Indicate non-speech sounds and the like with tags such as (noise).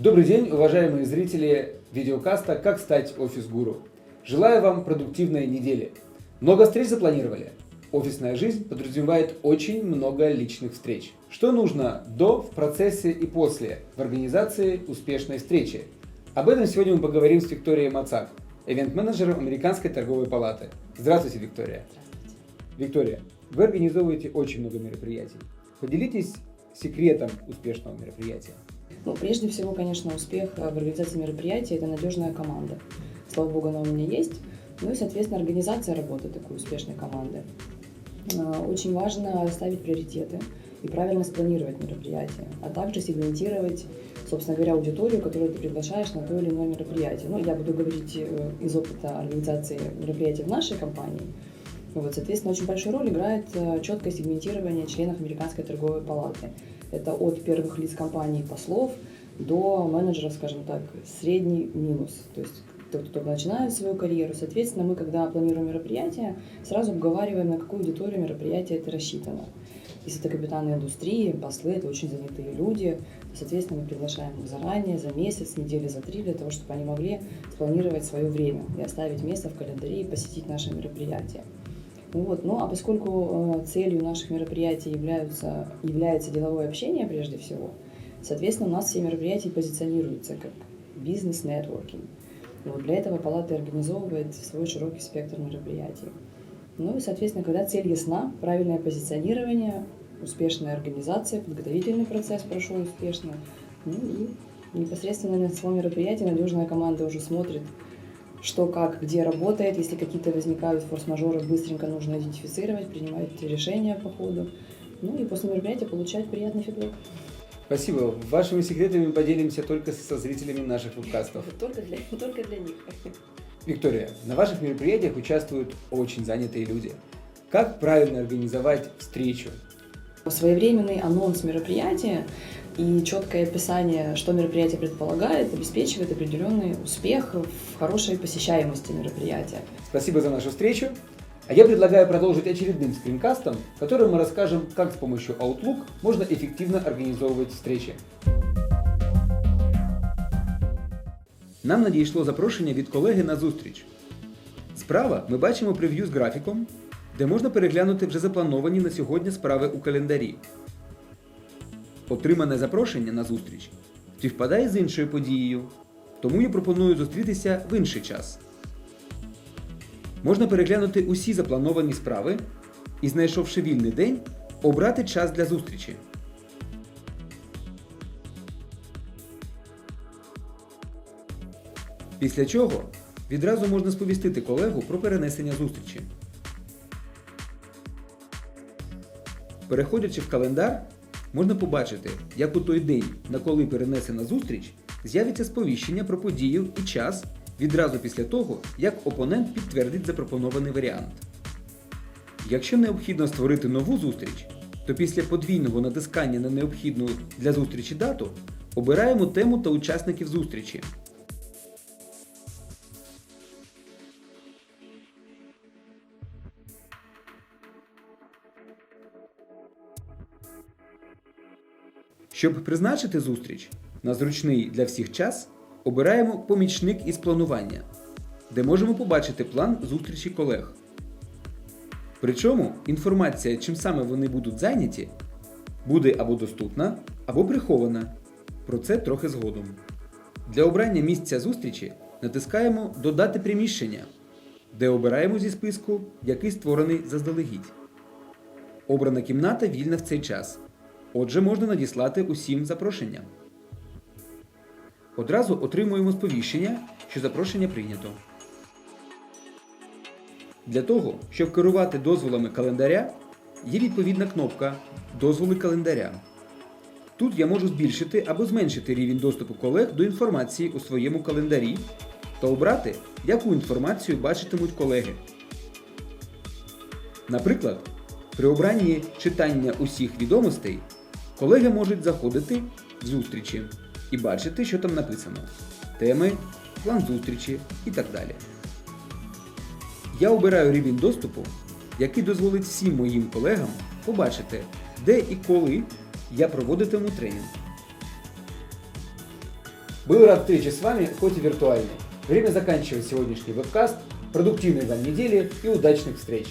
Добрый день, уважаемые зрители видеокаста «Как стать офис-гуру». Желаю вам продуктивной недели. Много встреч запланировали? Офисная жизнь подразумевает очень много личных встреч. Что нужно до, в процессе и после в организации успешной встречи? Об этом сегодня мы поговорим с Викторией Мацак, ивент-менеджером Американской торговой палаты. Здравствуйте, Виктория. Виктория, вы организовываете очень много мероприятий. Поделитесь секретом успешного мероприятия. Ну, прежде всего, конечно, успех э, в организации мероприятия – это надежная команда. Слава богу, она у меня есть. Ну и, соответственно, организация работы такой успешной команды. Э, Очень важно ставить приоритеты и правильно спланировать мероприятие, а также сегментировать, собственно говоря, аудиторию, которую ты приглашаешь на то или иное мероприятие. Ну, я буду говорить э, из опыта организации мероприятий в нашей компании. Вот, соответственно, очень большую роль играет э, четкое сегментирование членов Американской торговой палаты. Это от первых лиц компании послов до менеджеров, скажем так, средний минус. То есть тот, кто начинает свою карьеру. Соответственно, мы, когда планируем мероприятие, сразу обговариваем, на какую аудиторию мероприятие это рассчитано. Если это капитаны индустрии, послы, это очень занятые люди. Соответственно, мы приглашаем их заранее, за месяц, недели за три, для того, чтобы они могли спланировать свое время и оставить место в календаре и посетить наше мероприятие. Вот. Ну а поскольку э, целью наших мероприятий являются, является деловое общение прежде всего, соответственно, у нас все мероприятия позиционируются как бизнес-нетворкинг. Вот для этого палата организовывает свой широкий спектр мероприятий. Ну и, соответственно, когда цель ясна, правильное позиционирование, успешная организация, подготовительный процесс прошел успешно, ну и непосредственно на само мероприятие надежная команда уже смотрит, что, как, где работает. Если какие-то возникают форс-мажоры, быстренько нужно идентифицировать, принимать решения по ходу. Ну и после мероприятия получать приятный фидбэк. Спасибо. Вашими секретами поделимся только со зрителями наших подкастов. (laughs) Только для, только для них. Виктория, на ваших мероприятиях участвуют очень занятые люди. Как правильно организовать встречу? Своевременный анонс мероприятия и четкое описание, что мероприятие предполагает, обеспечивает определенный успех в хорошей посещаемости мероприятия. Спасибо за нашу встречу. А я предлагаю продолжить очередным скринкастом, в котором мы расскажем, как с помощью Outlook можно эффективно організовувати встречі. Нам надійшло запрошення від колеги на зустріч. Справа ми бачимо прев'ю з графіком, де можна переглянути вже заплановані на сьогодні справи у календарі. Отримане запрошення на зустріч співпадає з іншою подією, тому я пропоную зустрітися в інший час. Можна переглянути усі заплановані справи і, знайшовши вільний день, обрати час для зустрічі. Після чого відразу можна сповістити колегу про перенесення зустрічі. Переходячи в календар, можна побачити, як у той день, на коли перенесена зустріч, з'явиться сповіщення про подію і час відразу після того, як опонент підтвердить запропонований варіант. Якщо необхідно створити нову зустріч, то після подвійного натискання на необхідну для зустрічі дату обираємо тему та учасників зустрічі. Щоб призначити зустріч на зручний для всіх час, обираємо помічник із планування, де можемо побачити план зустрічі колег. Причому інформація, чим саме вони будуть зайняті, буде або доступна, або прихована. Про це трохи згодом. Для обрання місця зустрічі натискаємо Додати приміщення, де обираємо зі списку, який створений заздалегідь. Обрана кімната вільна в цей час. Отже, можна надіслати усім запрошення. Одразу отримуємо сповіщення, що запрошення прийнято. Для того, щоб керувати дозволами календаря, є відповідна кнопка Дозволи календаря. Тут я можу збільшити або зменшити рівень доступу колег до інформації у своєму календарі та обрати, яку інформацію бачитимуть колеги. Наприклад, при обранні читання усіх відомостей колеги можуть заходити в зустрічі і бачити, що там написано. Теми, план зустрічі і так далі. Я обираю рівень доступу, який дозволить всім моїм колегам побачити, де і коли я проводитиму тренінг. Был рад встрече с вами, хоть и виртуальной. Время заканчивать сегодняшний вебкаст. Продуктивной вам недели и удачных встреч!